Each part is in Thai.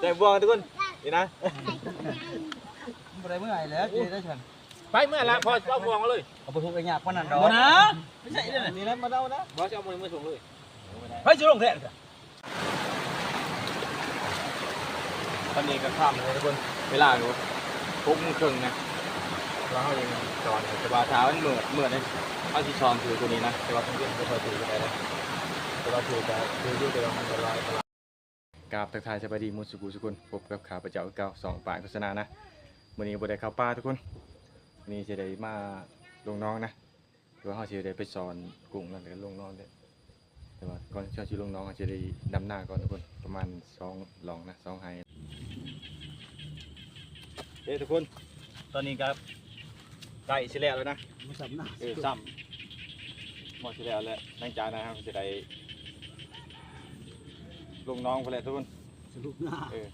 แต่บวงทุกคนนี่นะบ่ได้เมื่อไหร่แล้วจะได้ฉันไปเมื่อละพอเอาบวงเอาเลยเอาไปทุกข์ไอ้ยากปานนั้นดอกนะไม่ใช่เด้อนี่นะมาเดานะบอสเอามือมือส่งเลยเฮ้ยสิลงแท้ตอนนี้ก็ข้ามเลยทุกคนเวลาดูทุกโมงครึ่งนะเราเขายังจอนแต่ว่าเช้ามันเหมือดเหมือดเลยเอาที่ช้อนถือตัวนี้นะแต่ว่าเพื่อนๆไม่ค่อยถือกันเลยแต่ว่าถือจะถือด้วยแต่ว่ามันจะลอย กราบทักทายสวัสดีมุสุกุสุกุลพบกับข้าพเจ้าเก่าสองป่ายโฆษณานะวันนี้บ่ได้เข้าป่าทุกคนวันนี้จะได้มาลงน้องนะหรือว่าเขาจะได้ไปสอนกุ้งนั่นแหละลงน้องเด้อแต่ว่าก่อนที่เขาจะลงน้องเขาจะได้ดำหน้าก่อนทุกคนประมาณสองหลองนะสองไฮเฮ้ทุกคนตอนนี้ครับใกล้สิแล้วแล้วนะมาสับหน้าเออซ้ำหมดสิแล้วแหละหลังจากนะครับจะได้ ลงน้องไปแล้วทุกคนสรุปหน้าเออ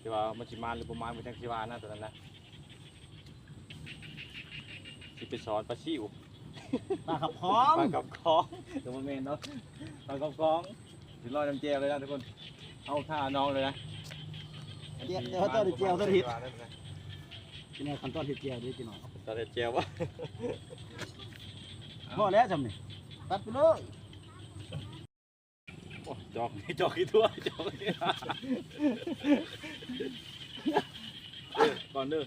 ที่ว่ามันสิมาหรือประมาณเป็นจังสิวานะตอนนั้นนะสิไปสอนปลาชิวปลาขับพร้อมปลากับคล้องเดี๋ยวมันเมนเนาะปลากับคล้องสิลอยน้ำเจลเลยนะทุกคน เอาท่าน้องเลยนะเจียวเดี๋ยวเจ้าได้เจียวเจ้าได้เฮ็ดที่นี่ขั้นตอนเฮ็ดเจียวด้วยพี่น้องตอนเด็ดเจลวะพอแล้วจำนี่ตัดไปเลยโอ้จอกนี่จอกกี่ตัวจอกนี่เออก่อนเด้อ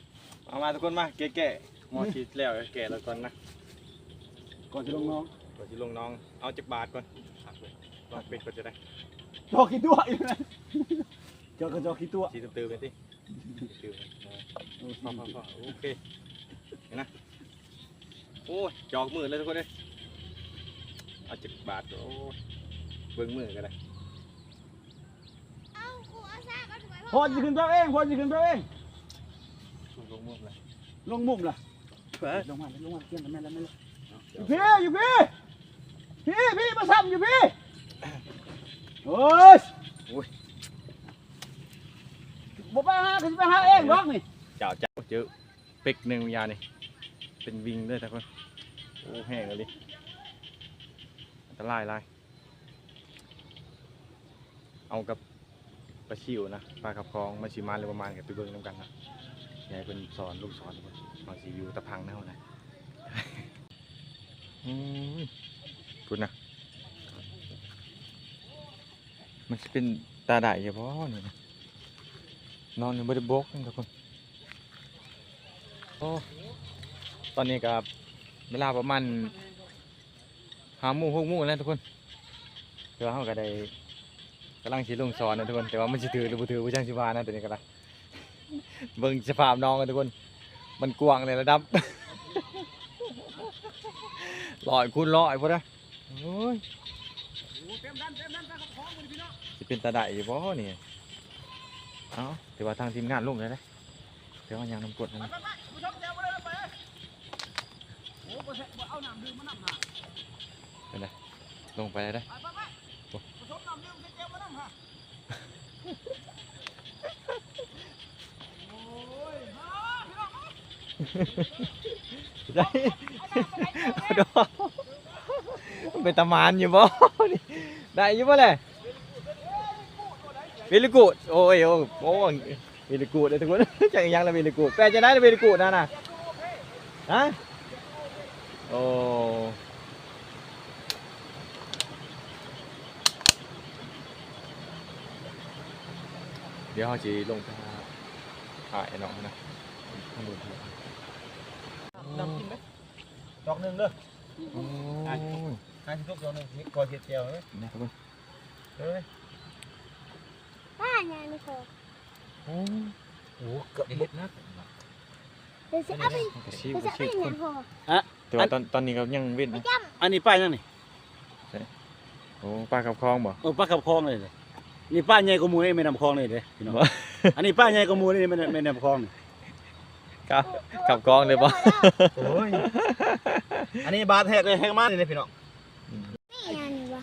เอามาทุกคนมาแกะๆหมอชีดแล้วแกะแล้วก่อนนะก่อนจะลงน้องก่อนจะลงน้อง เอาจากบาทก่อนหักเลยลองเป็ดก็จะได้จอกขี้ตัวอีกนะจอกกระจอกขี้ตัวชีตื้อๆไปสิตื้อๆพอพอพอโอเคเห็นนะโอ้ยจอกมือเลยทุกคนเลยเอาจากบาทก็โอ้ยเบิ้งมือก็ได้ พอจะขึ้นเจ้าเองพอจะขึ้นเจ้าเองลงมือเลยลงมุมล่ะเฮ้ยลงมาลงมาเกี่ยงกันแม่แล้วแม่แล้วเดี๋อยวยู่พี่อยู่พี่พี่พี่มาซ้ำอยู่พี่โอ้ยบ่ไปหาคือไปหาเองหรอกนี่เจ้าเจ้าเจอเป็กหนึ่งวิญญาณนี่เป็นวิงด้วยทุกคนโอ้แห้งเลยดิอันตรายหลายเอากับ ปลาชิวนะปลาขับคลองมาชิมาเลยประมาณกับไปเบิ้งน้ำกันนะยายเป็นสอนลูกสอนมาสิอยู่ตะพังแน่นะอืมพูดนะมันจะเป็นตาได้เฉพาะนี่นะนอนอยู่บริบกนี่ทุกคนโอ้ตอนนี้กับเวลาประมาณหาโมงหกโมงแล้วทุกคนเดี๋ยวเขาก็ได้ กำลังชิลงสอนนะทุกคน แต่ว่ามันจะถือหรือบ่ถือผู้ช่างชิวานะตัวนี้ก็ได้เบิ่งสภาพน้องกันทุกคน มันกว้างในระดับลอยคูณลอยพอนะโอ้ยจะเป็นตาได้อยู่บ่นี่เอ้าแต่ว่าทางทีมงานลงเลยนะเดี๋ยวมันยังน้ำกดนะเป็นไรลงไปเลยได้ ได้ดอกเป็นตะมานอยู่บ่ได้อยู่บ่เลยวิลิกูดโอ้ยโอ้โอ้ยวิลิกูดเลยทุกคนจังยังละวิลิกูดแปลจะได้วิลิกูดนะน่ะฮะโอ้ เดี๋ยวเขาจะลงไปหาหาไอ้น้องนะข้างบนดำกินไหมดอกหนึ่งเด้อโอ้ยห้าสิบทุกดอกหนึ่งนี่ก่อนเสียเจียวไหมนะทุกคนเฮ้ยป้าไงนี่ครูโอ้โอ้เกือบเล็ดนะเดี๋ยวจะเอาไปกระชิบเดี๋ยวกจะระเอาชิไปบไหคนนครูแต่ว่าตอนตอนนี้เขายังเว้นนะอันนี้ป้ายยังนี่โอ้ปลากับคลองบ่เออป้าขับคลองเลยเลย นี่ป้าใหญ่กว่าหมูนี่ไม่นำคลองเลยเด้พี่น้องบ่อันนี้ป้าใหญ่กว่าหมูนี่ไม่ไม่นำคลองนี่กับกับคลองเลยบ่โอ้ยอันนี้บาดแหกเลยแหกมากเลยพี่น้องนี่ไงนี่วะ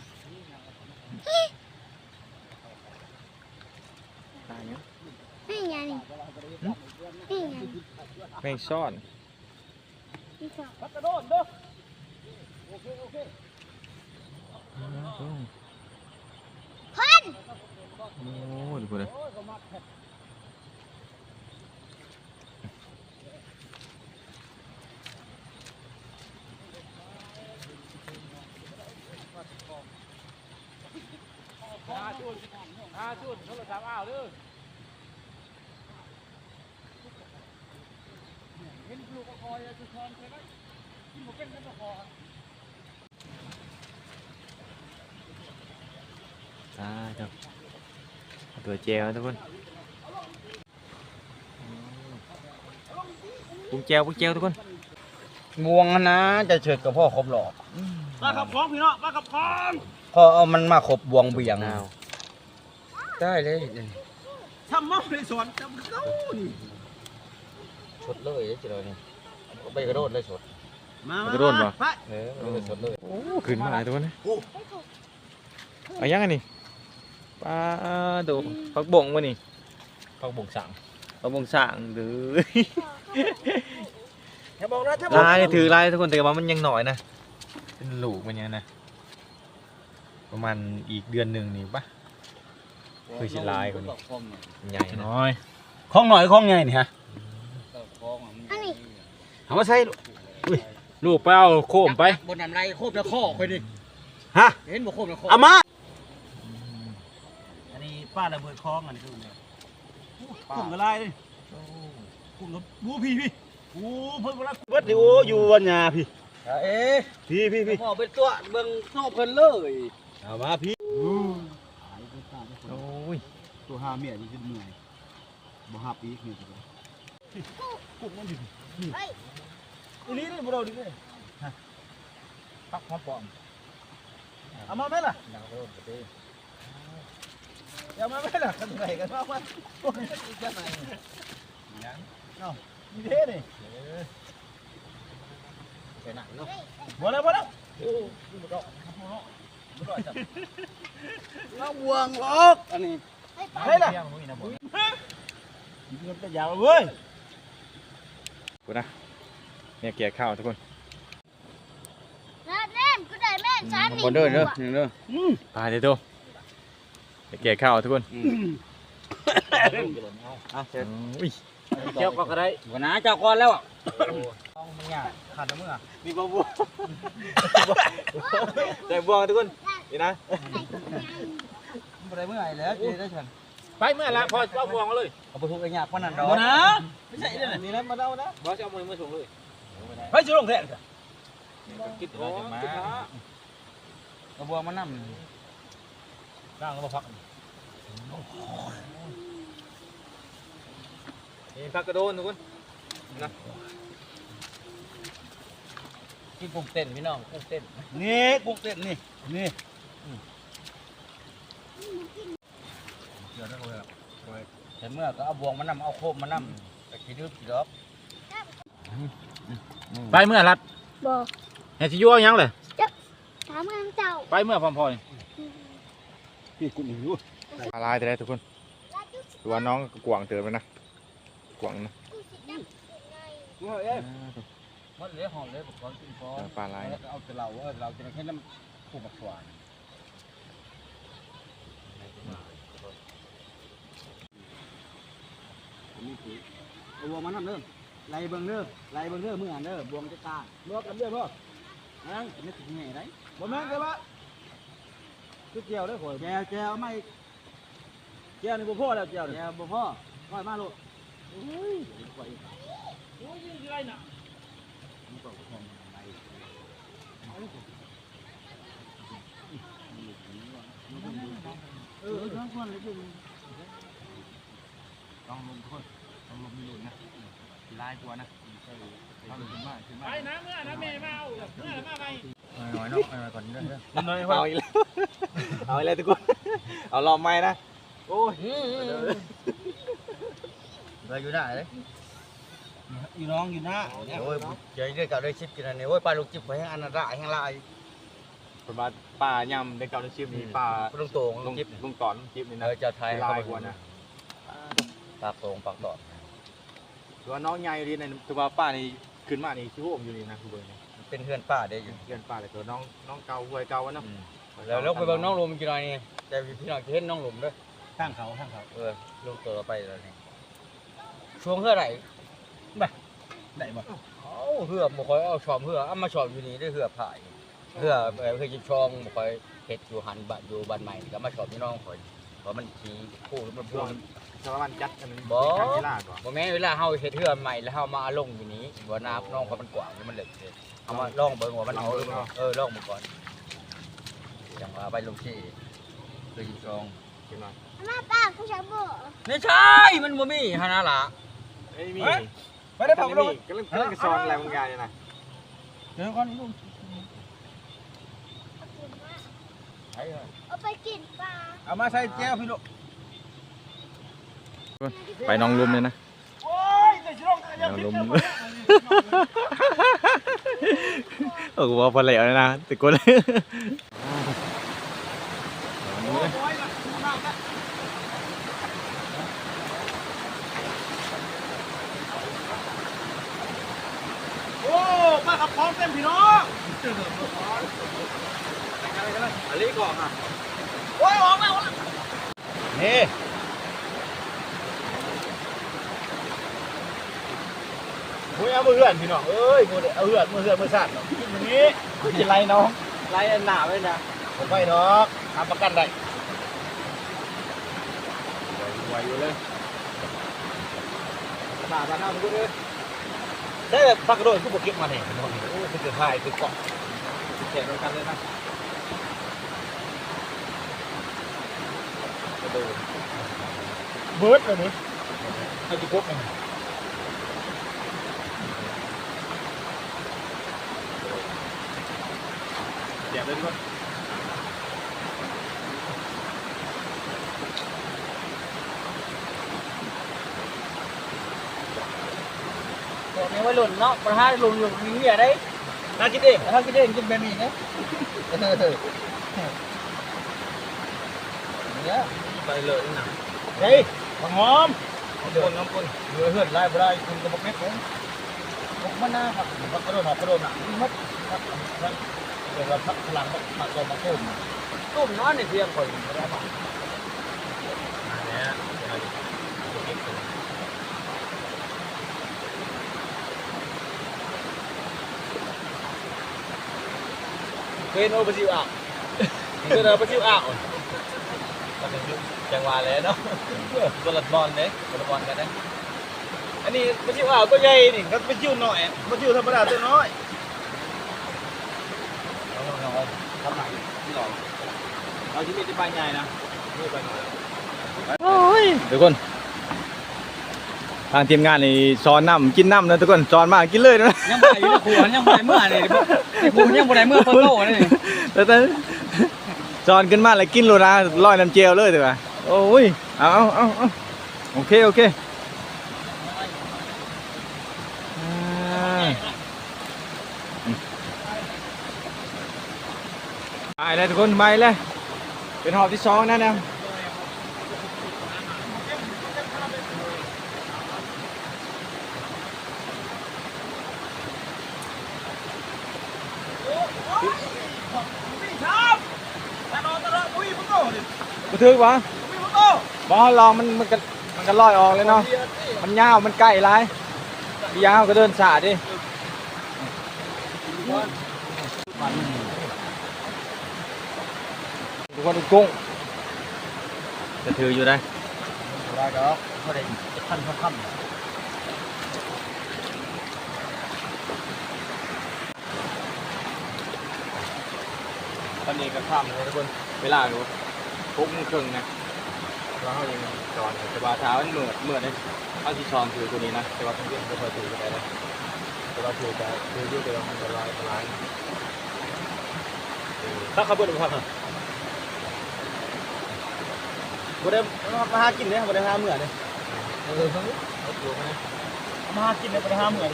นี่ไงนี่นี่ไงแมงซ่อนนี่ ดูเห้าชุดห้าชุดโทรศัพท์อ้าวเด้อเห็นลูกก็คอยจะชอนใช่ไหมที่หมวกเป็นกัะคอใช่ครับ ตัวเจลทุกคนปุ้งเจลปุ้งเจลทุกคนงวงนะจะเฉิดกับพ่อครบหลอกมากับของพี่น้องมากับของพอเอามันมาครบบวงเบียงอ้าวได้เลยทำมั่งในสวนจำเขาชดเลยจิเลยนี่ไปกระโดดเลยชดมามันกระโดดบ่ไปเออไปชดเลยโอ้ขึ้นมาหลายตัวนะเอายังไงนี่ ปลาดูผักบงวะนี่พักบุกสั่งผักบงสั่งหรืออย่าบอกนะถ้าบลายถือลายทุกคนแต่ว่ามันยังหน่อยนะเป็นลูกมันยังนะประมาณอีกเดือนหนึ่งนี่ปะคือสิลายกว่านี้ใหญ่นะน้อยของหน่อยของไงนี่ฮะอันนี้เอามาใส่ลูกไปเอาโคมไปบนน้ำไรโคบแล้วข้อค่อยดิฮะเห็นบ่โคบแล้วข้อเอามาอันนี้ ป้าระเบิดคลองอันนี้คือกุ้งกระไรเลยกุ้งกับบูพี่พี่โอ้เพิ่นกำลังเบิดดิโออยู่วันยาพี่เอ๊ะพี่พี่พี่หมอเป็นตัวเบิ่งโซ่เพิ่นเลยเอามาพี่โอ้ยตัวหาเมียนี่คือเหนื่อยบ่หาปีกนี่ก็ได้กุ้งมันดิเฮ้ยอีนี่นี่บ่เราดิเลยพักหอมปอมเอามาไหมล่ะเอามาไหล่ะกันไหนกันมาว่าโอ้ยจะไหนยังเนาะมีเท่นี่ไปหนังเนาะบ่แล้วบ่แล้วเอาบวงลอกอันนี้เฮ้ยล่ะมันจะยาวเว้ยกูนะเนี่ยเกี่ยข้าวทุกคนแล้วแม่กูได้แม่สามนี่บ่เด้อเด้อเด้อปลาเดี๋ยว นี่ยเกี่ยข้าวทุกคนอะเสร็จอุ้ยเจ้าก็กระไรหัวหน้าเจ้าก่อนแล้วอะขาดน้ำมือมีบวงแต่บวงทุกคนนี่นะบ่ได้เมื่อไหร่แล้วจะได้ฉันไปเมื่อละพอเอาพวงมาเลยเอาไปทุกไอ้ยากปานนั้นดอกหัวหน้าไม่ใช่เด้อนี่นะมาเดานะบอสเอามือมาส่งเลยไปสิลงแท้กินของกินข้าวเอาบวงมานํ ร่างก็มาพักนี่ผักกระโดนทุกคนนะกินกุ้งเต้นพี่น้องกุ้งเต้นนี่กุ้งเต้นนี่นี่เดี๋ยวได้เลยแต่เมื่อก็เอาบวงมานำเอาโคมมานำไปกินดื้อกินดอกไปเมื่อรัดบอกเฮ้ยสิยั่วยังเลยถามกันเจ้าไปเมื่อพร้อมพอนี่ พี่กุ้งอยู่ปลาลายแต่ได้ทุกคนดูว่าน้องกวางเติมไปนะกวางนะเฮ้ยเอ้ยมันเหลือหอมเหลือบอกกินพอปลาลายเอาแต่เราเออเราจะแค่น้ำคู่บักสวานเอาบวงมานํเด้อไล่เบิ่งเด้อไล่เบิ่งเด้อมืออ่านเด้อบวงจะตาลวกกันเด้อพ่อนั่งนี่สิแห่ได้บ่แม่นเด้อบ่ คือเจียวเด้อข่อยแจวแจวไม่เจียวนี่บ่พอแล้วเจียวนี่แจวบ่พอค่อยมาลูกโอ้ยข่อยอีกโอ้ยยังไงน่ะมันก็บ่พอมันไปเออทั้งคนเลยคือต้องลงทุกคนต้องลงมีลุ้นนะลายกว่านะเอาขึ้นมาขึ้นมาไปนะเมื่อนะแม่มาเอาเมื่อมาไป น้อยๆเนาะน้อยๆก่อนเด้อเด้อน้อยเอาอีกแล้ว เอาอีกแล้วทุกคน เอารอบไม้นะ โอ้ยไปอยู่ได้เลยอยู่น้องอยู่หน้าโอ้ยใจเด้อกับได้ชิปกินอันนี้โอ้ยปลาลูกจิบไปให้อันนั้นได้ให้ลายคนมาป่ายำในเก่าในชิปนี่ป่าลุงโตงลลงจิบบลงตอนจิบนี่นะอจะไทยลายกว่านะปากโตงปากตอดตัวน้องใหญ่ดีในตัวป้านี่ขึ้นมานี่ชิวผมอยู่นี่นะคือเบอร์นี่ เป็นเพื่อนป้าได้อยู่เพื่อนป้าเลยตัวน้องน้องเก่าหวยเก่าอะเนาะแล้วเราไปเบิ่งน้องลมกินหน่อยนี่แต่พี่น้องจะเห็นน้องลมด้วยข้างเขาข้างเขาเออลูกตัวเราไปแล้วนี่ช่วงเท่าไหร่ได้บ่เอาเหือบบ่ค่อยเอาชอมเหือเอามาชอมอยู่นี่ได้เหือผ่ายเหือเออเคยจิบช่องบ่ค่อยเฮ็ดอยู่หันบ้านอยู่บ้านใหม่ก็มาชอมพี่น้องข่อย เพราะมันขี้คู่มันพวกสารวัตรจัดกันบ่ การกีฬาก่อนบ่แม่นเวลาเฮาเฮ็ดเหือใหม่แล้วเฮามาเอาลงอยู่นี้บ่นาน้องเขามันกว้างนี่มันเล็กเด้เอามาลองเบิ่งว่ามันเอาหรือเปล่าเออลองมาก่อนจังว่าไปลงที่เคยจิบช่องกินหน่อยมาป้าผู้ชายบ่ไม่ใช่มันบ่มีหานาล่ะ เอ้ยมีไปได้กำผัลักงลงกำลังกำลังสอนอะไรบางอย่างเนี่ยนะเดี๋ยวก่อนลูก ไอ้ เอ้ยเอาไปกินปลาเอามาใส่แก้วพี่ลูกไปน้องลุมเลยนะโอ้ยจะชิลงน้องลุมโอ้โหพอแล้วนะแต่กูเลยโอ้ป้าขับพร้อมเต็มพี่น้อง อันนี้ก่อนอะโอ้ยออกแล้วนี่มุ้ยเอามือเหือนพี่น้องเอ้ยมือเอาเหือนมือเหือนมือสั่นเนาะกินอย่างนี้กินไรน้องไล่อันหนาไว้นะผมไม่ดอกทำประกันได้ไหวอยู่เลยหนาบ้านหน้ามึงก็เลยได้พักกระโดดผู้บกเก็บมาเนี่ยโอ้ยคือถ่ายคือเกาะแข่งกันเลยนะกระโดด เบิร์ดเลยนี่ให้จิกบมันเดี๋ยวเลยทุกคนตัวนี้ว่าหล่นเนาะประธานหล่นอยู่มีเหี้ยได้น่ากินเองถ้ากินเองกินแบบนี้นะเนี่ย ไปเลยนะเฮ้ยผักหอมน้ำปนน้ำปนเหือเหือนไล่บ่ได้คุณกระบอกเม็ดเลยพกมันหน้าครับพักกระโดดหอกกระโดดหนักมัดครับเดี๋ยวเราพักพลังมาตัวมาต้มตุ้มนอนในเพียงคนบ่ได้บ่มาแล้วเก็บตัวเคยโนบะซิวอะเคยโนบะซิวอะ จังหวะเลยเนาะบอลบอลเลยบอลบอลกันนะอันนี้บะซิวอะตัวใหญ่นี่ก็บะซิวหน่อยบะซิวธรรมดาตัวน้อยทำไหนที่หลอเราที่มีที่ปใหญ่นะนี่ไปหน่อยโอ้ยทุกคนทางทีมงานนี่สอนน้ำกินน้ำนะทุกคนสอนมากกินเลยนะยังบ่ได้อยู่ในครัวยังได้เมื่อนี่ไอ้ครูยังได้เมื่อเพิ่นโตนี่แล้วแต่สอนขึ้นมาแล้วกินโลนะลอยน้ำเจลเลยถูกป่ะ โอ้ยเอาเอาเอาเอาโอเคโอเคอ่าไปเลยทุกคนไปเลยเป็นหอบที่สองนะเนี่ยกูถือวะ บอลลองมันมันก็มันก็ลอยออกเลยเนาะ มันยาวมันใกล้ไรยาวก็เดินสาดิทุกคนดูกุ้งจะถืออยู่ได้ได้ดอกเขาได้ท่านเขาทำตอนนี้ก็ข้ามเลยทุกคน เวลาดูปุ๊บมันครึ่งนะ แล้วเขายังจอนแต่ว่าเท้ามันเหมือดเหมือดเลยเอาที่ชอนถือตัวนี้นะแต่ว่าเพื่อนๆก็พอถือไปเลยแต่ว่าถือไปถือยืดแต่ว่ามันจะลอยจะลายถ้าเขาเปิดดูครับบ่ได้มาหากินเนี่ยบ่ได้หาเหมือเนี่ยเออเขาเอาตัวมามาหากินเนี่ยบ่ได้หาเหมือน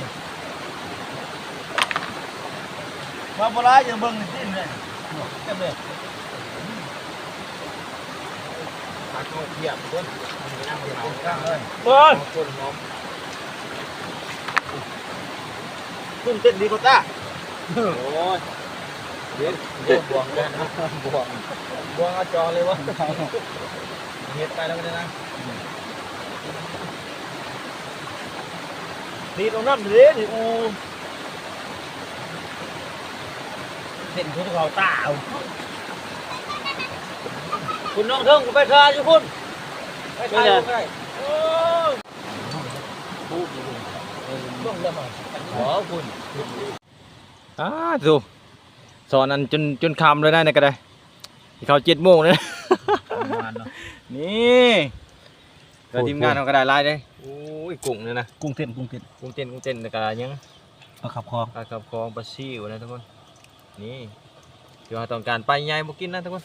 มาบ่ร้ายอย่าเบิ่งสิ้นเลยเต็มเลย ตัก เอาเทียตุ้มเต้นดีกว่าต้าโอ้ยเดี๋ยวบวงกันนะบวงบวงเอาจอเลยวะเฮ็ดไปแล้วเลยนะดีตรงนั้นเลยนี่โอ้เส้นคุณเขาตาเอา คุณน้องเทิงคุณไปคาอยู่คุณไปคาอยู่ใกล้โอ้บ้องเริ่มอะขอคุณอ้าดูสอนอันจนจนคำเลยได้นะก็ได้ที่เขาเจ็ดโมงเลยนะประมาณเนาะนี่ก็ทีมงานเขาก็ได้ไล่ได้โอ้ยกุ้งเนี่ยนะกุ้งเต้นกุ้งเต้นกุ้งเต้นกุ้งเต้นแต่ก็ยังเอาขับคอปลากระพองปลาซิวนะทุกคนนี่เดี๋ยวเราต้องการไปใหญ่บ่กินนะทุกคน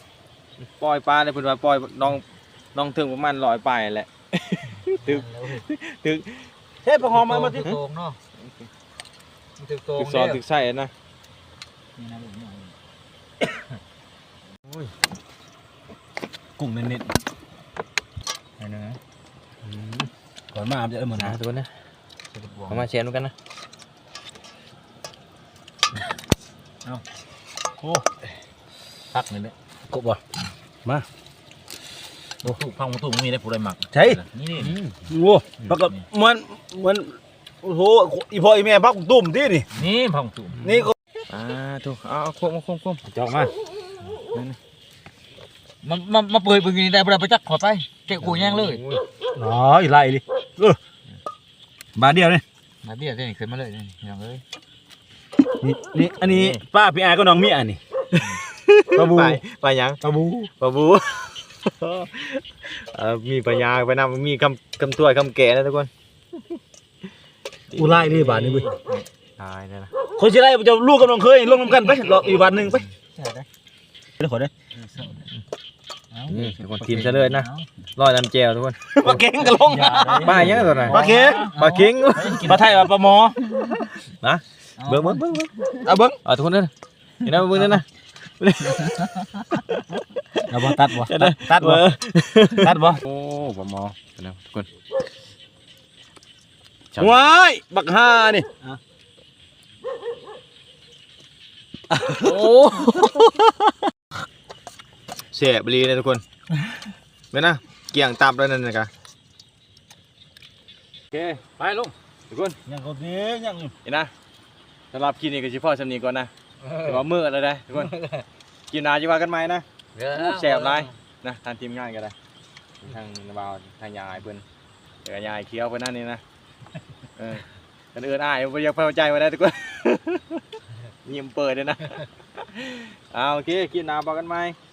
ปล่อยปลาเลยเพิ่นว่าปล่อยน้องน้องถึงประมาณร้อยปลายแหละตึกตึกเฮ้ยพอหอมมามาที่โตงเนาะมันถึกโตงตึกซอนตึกไส้นะกุ้งเน้นอันนึงนะๆก่อนมาจะเออเหมือนนะนะทุกคนนะเอามาแชร์กันนะโอ้พักนี่แหละ กบบ่มาโอ้พังตุ้มมีได้ผู้ใดหมักใช่นี่นี่โอ้ปรากฏเหมือนเหมือนโอ้โหอีพ่ออีแม่พักตุ่มที่นี่นี่พังตุ้มนี่ก็อ่าถูกเอาเอาควบมาควบควบจอกมามันมันมาเปิดเบิ่งนี่ได้บ่ได้ไปจักขอไปเจ๊กูย่างเลยอ๋ออีไล่ดิเออบาทเดียวนี่มาเบี้ยได้นี่ขึ้นมาเลยนี่อย่างเอ้ยนี่นี่อันนี้ป้าพี่อาก็น้องเมียนี่ ปลาบู ไปไปยังปลาบูปลาบู เออมีปัญญาไปนำมีคำคำตัวคำแก่นะทุกคนอูไล่นี่บาทนี่เว้ยตายเลยนะคนสิไล่จะลูกกับน้องเคยลงน้ำกันไปรออีกบาทหนึงไปเดี๋ยวขอได้นี่ทุกคนทีมเฉลยนะร้อยน้ำแจวทุกคนปลาเก่งก็ลงปลายังตัวไหนปลาเก่งปลาเค็งปลาไทยว่าปลาหมอนะเบิ้งเบิ้งเบิ้งเอาเบิ้งเอาทุกคนเด้อเห็นนะเบิ้งเด้อนะ เอาบ่ตัดบ่ตัดบ่ตัดบ่โอ้ปลาหมอนะทุกคนว้ายบักห่านี่โอ้เสียบรีเลยทุกคนเห็นนะเกี่ยงตับแล้วนั่นนะกะโอเคไปลุงทุกคนยังก็ดียังเห็นนะสำหรับคลิปนี้ก็ชิพ่อสำนีก่อนนะ ถือว่ามืดแล้วได้ทุกคนกินนาจะว่ากันไหมนะแสบไรนะทางทีมงานก็ได้ทางบ่าวทางยายเพิ่นเดี๋ยวยายเคี้ยวเพิ่นนั่นนี่นะเออกันเอื้อนอ้ายบ่อยากเข้าใจไว้ได้ทุกคนยิ้มเปิดเลยนะเอาโอเคกินน้ำบอกกันไหมค